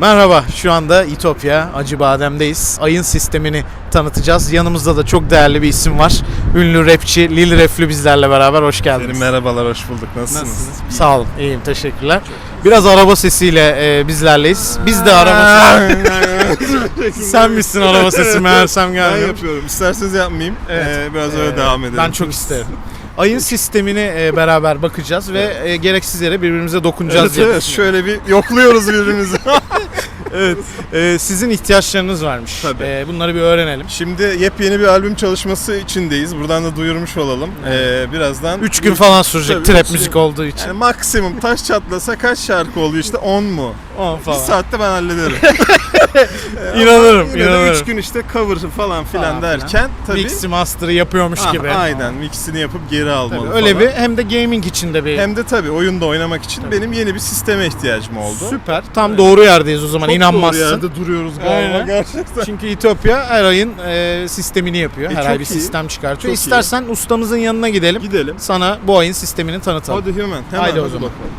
Merhaba, şu anda İtopya Acıbadem'deyiz. Ayın sistemini tanıtacağız. Yanımızda da çok değerli bir isim var. Ünlü rapçi Lil Reflü bizlerle beraber. Hoş geldiniz. Merhabalar, hoş bulduk. Nasılsınız? Sağ olun, iyiyim. Teşekkürler. Biraz araba sesiyle e, bizlerleyiz. Biz de araba Sen misin araba sesi meğersem Ben gelmiyor. yapıyorum. İsterseniz yapmayayım. Evet. Ee, biraz öyle devam edelim. Ben çok isterim. Ayın sistemini e, beraber bakacağız ve e, gereksiz yere birbirimize dokunacağız. Evet, diye evet. Şöyle bir yokluyoruz birbirimizi. evet. E, sizin ihtiyaçlarınız varmış. Tabii. E, bunları bir öğrenelim. Şimdi yepyeni bir albüm çalışması içindeyiz. Buradan da duyurmuş olalım. Ee, birazdan 3 gün falan sürecek Tabii, trap üç müzik gün. olduğu için. Yani maksimum taş çatlasa kaç şarkı oluyor işte 10 mu? 10 Bir falan. saatte ben hallederim. İnanırım, Yine inanırım. 3 gün işte cover falan Falan filan filan. derken tabii Mix'i master'ı yapıyormuş Ah, gibi. aynen mixini yapıp geri almalı Tabii, öyle falan. bir hem de gaming için de bir Hem de tabii oyunda oynamak için benim yeni bir sisteme ihtiyacım oldu. süper. Tam doğru yerdeyiz o zaman Çok inanmazsın. doğru yerde duruyoruz galiba Aynen. gerçekten. Çünkü İtopya her ayın e, sistemini yapıyor. E, her ay bir iyi. sistem çıkartıyor. Çok iyi. İstersen ustamızın yanına gidelim. Gidelim. Sana bu ayın sistemini tanıtalım. Hadi hemen. hemen Haydi o zaman. bakalım.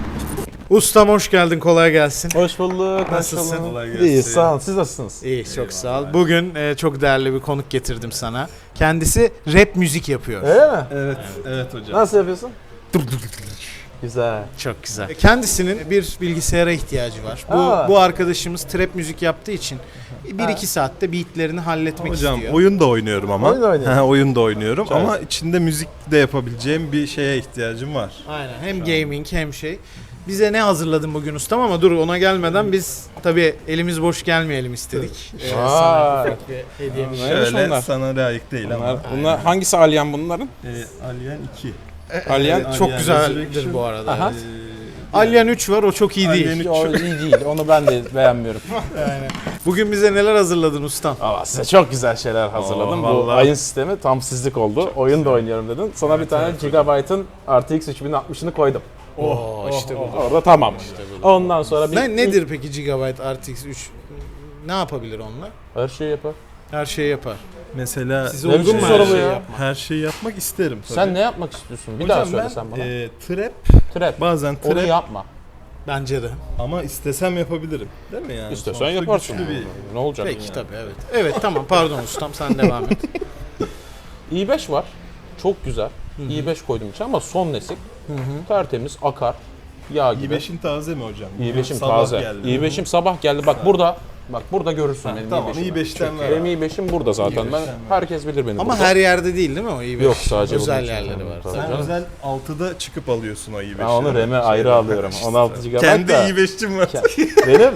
Ustam hoş geldin. Kolay gelsin. Hoş bulduk. Nasılsın? Kolay gelsin. İyi, sağ olun. Siz nasılsınız? İyi, çok sağ ol. Bugün e, çok değerli bir konuk getirdim sana. Kendisi rap müzik yapıyor. Öyle mi? Evet, evet hocam. Nasıl yapıyorsun? Güzel. Çok güzel. Kendisinin bir bilgisayara ihtiyacı var. Bu Aa. bu arkadaşımız trap müzik yaptığı için 1-2 Ha. saatte beatlerini halletmek Hocam istiyor. oyun da oynuyorum ama. Oyun da oynuyorsun. Ha, oyun da oynuyorum Çok. ama içinde müzik de yapabileceğim bir şeye ihtiyacım var. Aynen. Hem gaming hem şey. Bize ne hazırladın bugün ustam ama dur ona gelmeden biz tabii elimiz boş gelmeyelim istedik. Ee, sana Vay. ufak bir hediyemiz. Neymiş Şöyle onlar? sana layık değil ama. bunlar hangisi Alien bunların? Ee, Alien 2. Alien. Çok Alien güzeldir Resurrection. bu arada. Aha. Ee, Alien 3 var o çok iyi değil. Alien üç. O iyi değil. Onu ben de beğenmiyorum. Bugün bize neler hazırladın ustam? Ama size çok güzel şeyler hazırladım. Oo, Bu vallahi. ayın sistemi tam sizlik oldu. Oyun da oynuyorum dedin. Sana bir tane Gigabyte'ın RTX 3060'ını koydum. Oo işte bu. Orada tamam. Ondan sonra bir... Ne, nedir peki Gigabyte RTX 3? Ne yapabilir onunla? Her şeyi yapar. Her şeyi yapar. Mesela Size uygun mu soru her bu şeyi ya? yapmak? her şeyi yapmak isterim tabii. Sen ne yapmak istiyorsun? Bir Hocam daha söyle ben, sen bana. e, trap Trap. bazen Onu trap yapma. Bence de. ama istesem yapabilirim. Değil mi yani? İstesen Sonuçta yaparsın. güçlü bir Ne olacak? Peki tabii evet. Evet tamam pardon ustam sen devam et. i5 var. Çok güzel. i5 koydum içine ama son nesil. Tertemiz, akar. Yağ gibi. i5'in taze mi hocam? i5'im Sabah taze. geldi. i5'im sabah geldi. Bak burada. Bak burada görürsün Ha, benim tamam, i5'imi. i5'ten ver Benim abi. i5'im burada zaten. Ben i5'ten ver. herkes bilir beni Ama burada. her yerde değil değil mi o iyi Yok, sadece Özel bunun yerleri var. Tabii. Sen Canım. özel 6'da çıkıp alıyorsun o i5'i. Ben onu RAM'e ayrı alıyorum. 16 GB Kendi da. i5'cim var. benim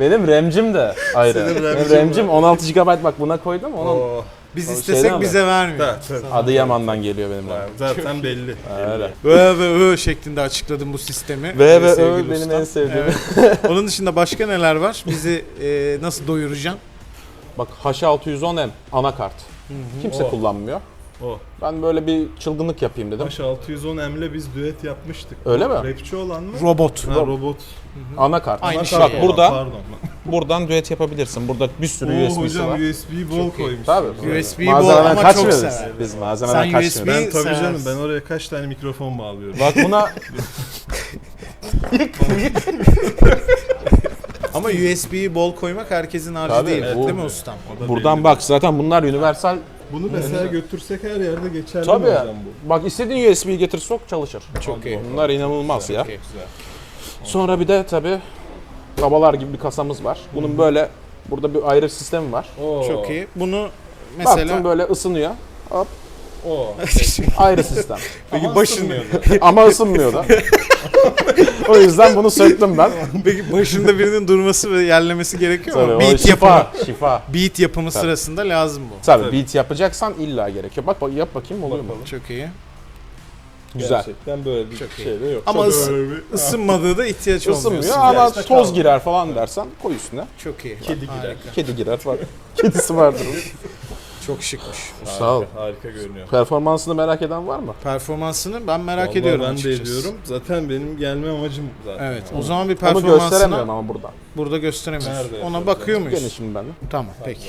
benim RAM'cim de ayrı. Senin Benim RAM'cim 16 GB bak buna koydum. Onun Oo, Biz istesek bize vermiyor. da, tabii. Adıyaman'dan geliyor benim RAM. Zaten belli. Öyle. Ö ve Ö şeklinde açıkladım bu sistemi. V Ee, ve sevgili Ö benim en sevdiğim. Evet. Onun dışında başka neler var? Bizi e, nasıl doyuracaksın? Bak H610M anakart. Kimse O. kullanmıyor. O. Ben böyle bir çılgınlık yapayım dedim. H610M'le biz düet yapmıştık. Öyle mi? Rapçi olan mı? Robot. Ha, robot. Anakart. Aynı Anakart şey. Bak yani. burada Pardon. Buradan düet yapabilirsin. Burada bir sürü Oo, USB'si hocam var. USB bol koymuş. Tabii. USB bol Malzemeden ama çok kaçmıyoruz. sever. Biz malzemeden Sen kaçmıyoruz. USB Ben tabii seversin. canım ben oraya kaç tane mikrofon bağlıyorum. Bak buna Ama USB'yi bol koymak herkesin harcı Tabii, değil. evet, değil mi tabii. ustam? Buradan bak zaten bunlar universal. Bunu mesela götürsek her yerde geçerli Tabii. mi hocam bu? Bak istediğin USB'yi getir sok çalışır. Çok iyi. Bunlar inanılmaz ya. Sonra bir de tabii babalar gibi bir kasamız var. Bunun böyle burada bir ayrı sistemi var. Oo. Çok iyi. Bunu Baktım mesela böyle ısınıyor. Hop Oo. ayrı sistem. Peki başın- Ama ısınmıyor da. o yüzden bunu söktüm ben. Peki başında birinin durması ve yerlemesi gerekiyor Tabii, mu? o Beat şifa, yapımı. şifa. Beat yapımı Tabii. sırasında lazım bu. Tabii, Tabii. beat yapacaksan illa gerekiyor. Bak bak yap bakayım oluyor mu? Çok iyi. Güzel. Gerçekten böyle bir Çok iyi. şey de yok. Ama Çok ısı- bir- Isınmadığı da ihtiyaç olmuyor. Isınmıyor ama toz kaldı. girer falan dersen koy üstüne. Çok iyi. Kedi girer. Harika. Kedi girer falan. Kedisi vardır. Çok şıkmış. Sağ ol. Harika, görünüyor. Performansını merak eden var mı? Performansını ben merak Vallahi ediyorum ben açıkçası. de ediyorum. Zaten benim gelme amacım zaten. Evet. O zaman bir Onu gösteremiyorum performansına ama burada. burada gösteremiyoruz. Nerede Ona yapıyoruz bakıyor muyuz? Gelin şimdi benimle. Tamam peki.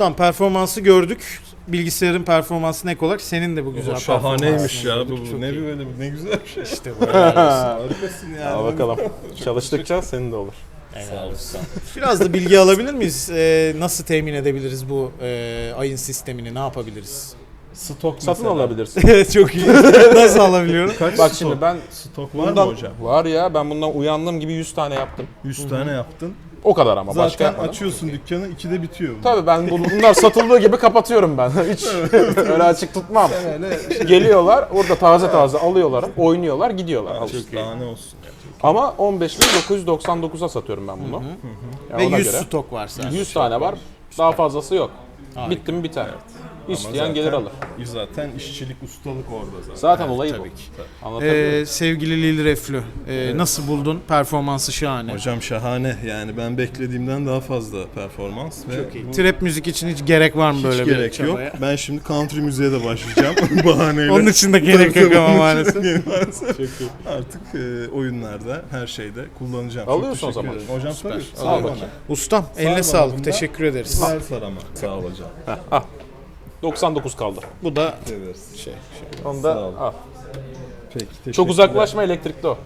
Ustam performansı gördük. Bilgisayarın performansına ek olarak senin de bu güzel Şahaneymiş performansını ya gördük. bu. Çok Ne iyi. bir böyle ne güzel bir şey. İşte bu. Harikasın yani. Al bakalım. Çalıştıkça senin de olur. Sağ olasın. Biraz da bilgi alabilir miyiz? Ee, nasıl temin edebiliriz bu e, ayın sistemini? Ne yapabiliriz? Stok Satın mesela. alabilirsin. Çok iyi. nasıl alabiliyorum? Kaç Bak stok? şimdi ben Stok var bundan mı hocam? var ya ben bundan uyandığım gibi 100 tane yaptım. 100 tane yaptın. O kadar ama başka Zaten yapmadım. açıyorsun dükkanı ikide bitiyor. bu. Tabii ben bu- bunlar satıldığı gibi kapatıyorum ben. Hiç öyle açık tutmam. Geliyorlar orada taze taze alıyorlar, oynuyorlar, gidiyorlar. Al işte. çok daha ne olsun. ya. Ama 15.999'a satıyorum ben bunu. Yani Ve ona 100 göre stok var sadece. 100 tane var. Daha fazlası yok. Bitti mi biter. Ama İsteyen zaten- gelir alır. Zaten işçilik, ustalık orada zaten. Zaten olayı bu. tabii ki. Anlatabiliyor muyum? Ee, sevgili Lil Reflü, e, nasıl buldun? Performansı şahane. Hocam şahane. Yani ben beklediğimden daha fazla performans ve bu Trap müzik için hiç gerek var mı hiç böyle bir gerek yok. çabaya? Ben şimdi country müziğe de başlayacağım bahaneyle. Onun için de gerek yok ama maalesef. maalesef. Artık e, oyunlarda, her şeyde kullanacağım. Çok Alıyorsun o zaman. ederim. Hocam tabii. Al Sağ ol. Ustam eline sağlık. Teşekkür ederiz. Ver sarama. Sağ ol hocam. 99 kaldı. Bu da Severiz. şey. Onu da al. Peki, Çok uzaklaşma elektrikli o.